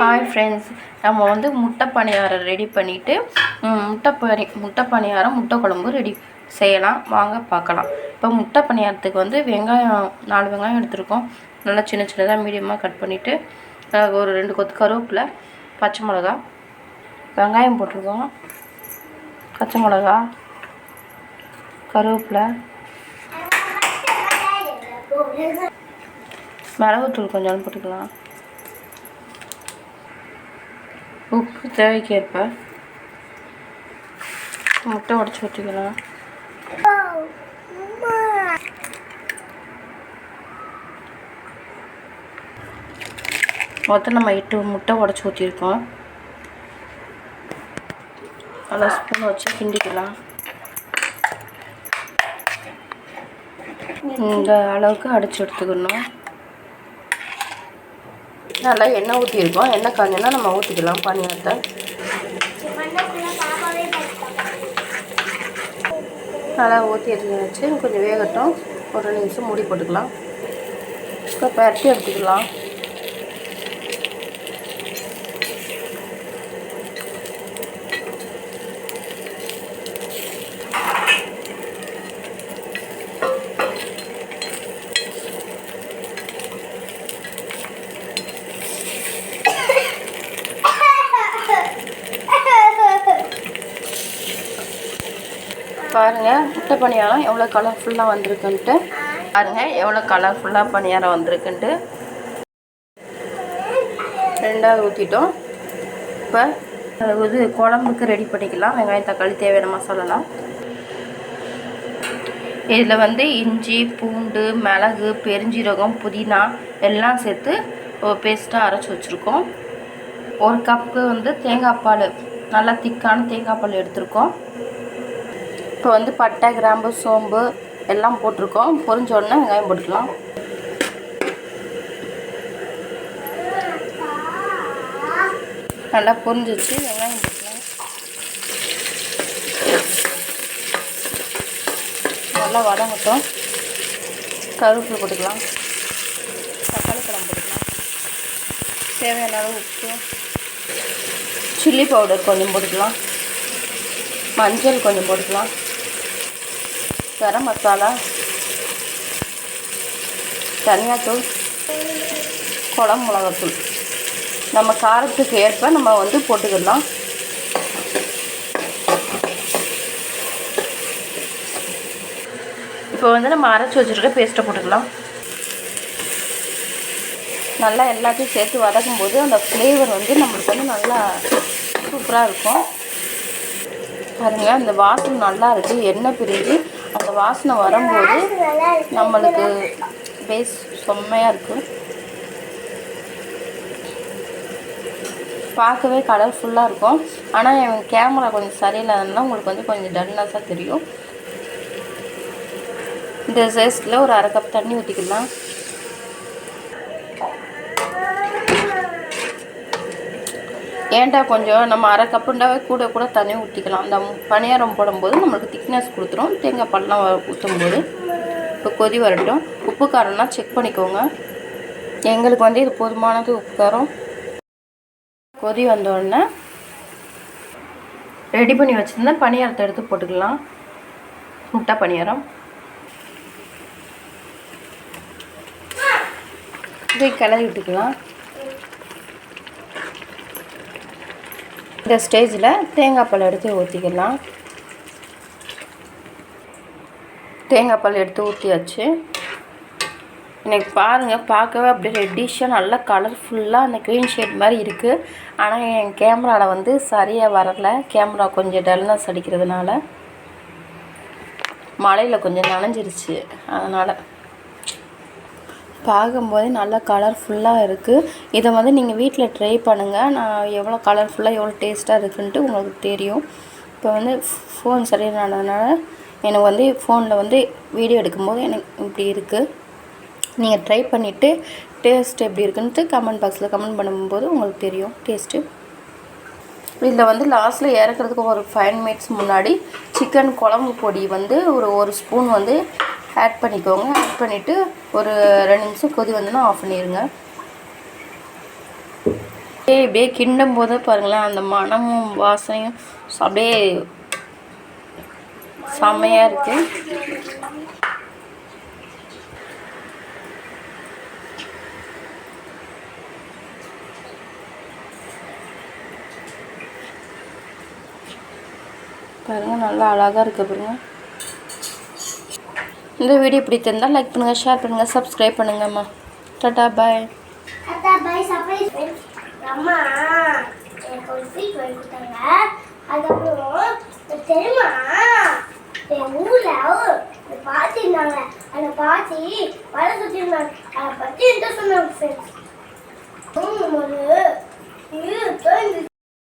Hi friends நம்ம வந்து முட்டை பணியாரம் ரெடி பண்ணிவிட்டு முட்டை பனி முட்டை பணியாரம் முட்டை குழம்பு ரெடி செய்யலாம். வாங்க பார்க்கலாம். இப்போ முட்டை பணியாரத்துக்கு வந்து வெங்காயம் நாலு வெங்காயம் எடுத்துருக்கோம். நல்லா சின்ன சின்னதாக மீடியமாக கட் பண்ணிவிட்டு ஒரு ரெண்டு கொத்து கருவேப்பிலை பச்சை மிளகா வெங்காயம் போட்டிருக்கோம். பச்சை மிளகா கருவேப்பிலை மிளகுத்தூள் கொஞ்சம் போட்டுக்கலாம். உப்பு தேவைக்கேற்ப. முட்டை உடச்சி ஊற்றிக்கலாம் மொத்தம் நம்ம எட்டு முட்டை உடச்சி ஊற்றிருக்கோம் நல்லா ஸ்பூன் வச்சு கிண்டிக்கலாம். இந்த அளவுக்கு அடித்து எடுத்துக்கணும். நல்லா எண்ணெய் ஊற்றிருக்கோம் எண்ணெய் காஞ்சோன்னா நம்ம ஊற்றிக்கலாம் பனியாரத்தை நல்லா ஊற்றி வச்சு கொஞ்சம் வேகட்டும். ஒரு ரெண்டு நிமிஷம் மூடி போட்டுக்கலாம். இப்போ பரட்டி எடுத்துக்கலாம். பாருங்கள் முட்டை பணியாரம் எவ்வளோ கலர்ஃபுல்லாக வந்திருக்குன்ட்டு. பாருங்கள் எவ்வளோ கலர்ஃபுல்லாக பணியாரம் வந்திருக்குன்ட்டு. ரெண்டாவது ஊற்றிட்டோம் இப்போ இது குழம்புக்கு ரெடி பண்ணிக்கலாம். வெங்காயம் தக்காளி தேவையான மசாலாலாம். இதில் வந்து இஞ்சி பூண்டு மிளகு பெருஞ்சீரகம் புதினா எல்லாம் சேர்த்து பேஸ்ட்டாக அரைச்சி வச்சுருக்கோம். ஒரு கப்பு வந்து தேங்காய் பால் நல்லா திக்கான தேங்காய் பால் எடுத்திருக்கோம். இப்போ வந்து பட்டை கிராம்பு சோம்பு எல்லாம் போட்டிருக்கோம். பொரிஞ்ச உடனே வெங்காயம் போட்டுக்கலாம். நல்லா பொரிஞ்சிச்சு. வெங்காயம் போட்டுக்கலாம். நல்லா வதங்கட்டும். கருவேப்பில் போட்டுக்கலாம். தக்காளி பழம் போட்டுக்கலாம். தேவையான அளவு உப்பு. சில்லி பவுடர் கொஞ்சம் போட்டுக்கலாம். மஞ்சள் கொஞ்சம் போட்டுக்கலாம். கரம் மசாலா தனியாத்தூள் குளம் மிளகாத்தூள். நம்ம காரத்துக்கு ஏற்ப நம்ம வந்து போட்டுக்கிடலாம். இப்போ வந்து நம்ம அரைச்சி வச்சுருக்க பேஸ்ட்டை போட்டுக்கலாம். நல்லா எல்லாத்தையும் சேர்த்து வதக்கும் போது அந்த ஃப்ளேவர் வந்து நம்மளுக்கு வந்து நல்லா சூப்பராக இருக்கும். பாருங்கள் அந்த வாசனை நல்லா இருக்குது எண்ணெய் பிரிஞ்சு அந்த வாசனை வரும்போது நம்மளுக்கு பேஸ் செம்மையாக இருக்கும் பார்க்கவே கலர்ஃபுல்லாக இருக்கும். ஆனால் என் கேமரா கொஞ்சம் சரியில்லாதனால உங்களுக்கு வந்து கொஞ்சம் டல்னஸாக தெரியும். இந்த சைஸில் ஒரு அரை கப் தண்ணி ஊற்றிக்கலாம் ஏன்டா கொஞ்சம் நம்ம அரை கப்புண்டாவே கூட கூட தண்ணி ஊற்றிக்கலாம் அந்த பணியாரம் போடும்போது நம்மளுக்கு திக்னஸ் கொடுத்துரும். தேங்காய் பால்லாம் ஊற்றும் போது இப்போ கொதி வரட்டும். உப்பு காரம்னா செக் பண்ணிக்கோங்க. எங்களுக்கு வந்து இது போதுமானது உப்பு காரம். கொதி வந்தோடனே ரெடி பண்ணி வச்சுருந்தா பணியாரத்தை எடுத்து போட்டுக்கலாம். முட்டை பணியாரம். இதை கிளறி விட்டுக்கலாம். இந்த ஸ்டேஜில் தேங்காய் பால் எடுத்து ஊற்றிக்கலாம் தேங்காய் பால் எடுத்து ஊற்றியாச்சு எனக்கு பாருங்கள் பார்க்கவே அப்படியே ரெட்டிஷாக நல்லா கலர்ஃபுல்லாக அந்த க்ரீன் ஷேட் மாதிரி இருக்குது ஆனால் என் கேமராவில் வந்து சரியாக வரலை. கேமரா கொஞ்சம் டல்னஸ் அடிக்கிறதுனால. மழையில் கொஞ்சம் நனைஞ்சிருச்சு. அதனால் பார்க்கும்போது நல்லா கலர்ஃபுல்லாக இருக்குது இதை வந்து நீங்கள் வீட்டில் ட்ரை பண்ணுங்கள் நான் எவ்வளோ கலர்ஃபுல்லாக எவ்வளோ டேஸ்ட்டாக இருக்குன்ட்டு உங்களுக்கு தெரியும். இப்போ வந்து ஃபோன் சரியானதுனால எனக்கு வந்து ஃபோனில் வந்து வீடியோ எடுக்கும்போது எனக்கு இப்படி இருக்குது நீங்கள் ட்ரை பண்ணிவிட்டு டேஸ்ட் எப்படி இருக்குன்ட்டு கமெண்ட் பாக்ஸில் கமெண்ட் பண்ணும்போது உங்களுக்கு தெரியும். டேஸ்ட்டு இதில் வந்து லாஸ்ட்டில் இறக்குறதுக்கு ஒரு ஃபைவ் மினிட்ஸ் முன்னாடி சிக்கன் குழம்பு பொடி வந்து ஒரு ஒரு ஸ்பூன் வந்து ஆட் பண்ணிக்கோங்க. ஆட் பண்ணிவிட்டு ஒரு ரெண்டு நிமிஷம் கொதி வந்தோன்னா ஆஃப் பண்ணிடுங்க அப்படியே இப்படியே கிண்டும் போது பாருங்களேன் அந்த மணமும் வாசனையும் அப்படியே செம்மையாக இருக்குது பாருங்க நல்லா அழகாக இருக்குது பாருங்கள் இந்த வீடியோ பிடித்திருந்தால் லைக் பண்ணுங்கள் ஷேர் பண்ணுங்கள் சப்ஸ்கிரைப் பண்ணுங்கம்மா. டாட்டா பாய் அத்தா பாய் சர்ப்ரைஸ் அம்மா எனக்கு ஒரு ஸ்வீட் வாங்கி கொடுத்தாங்க. அதுக்கப்புறம் இது தெரியுமா? என் ஊரில் ஒரு பாட்டி இருந்தாங்க. அந்த பாட்டி வர சுற்றிருந்தாங்க அதை பற்றி என்ன சொன்னாங்க ஃப்ரெண்ட்ஸ் ஒரு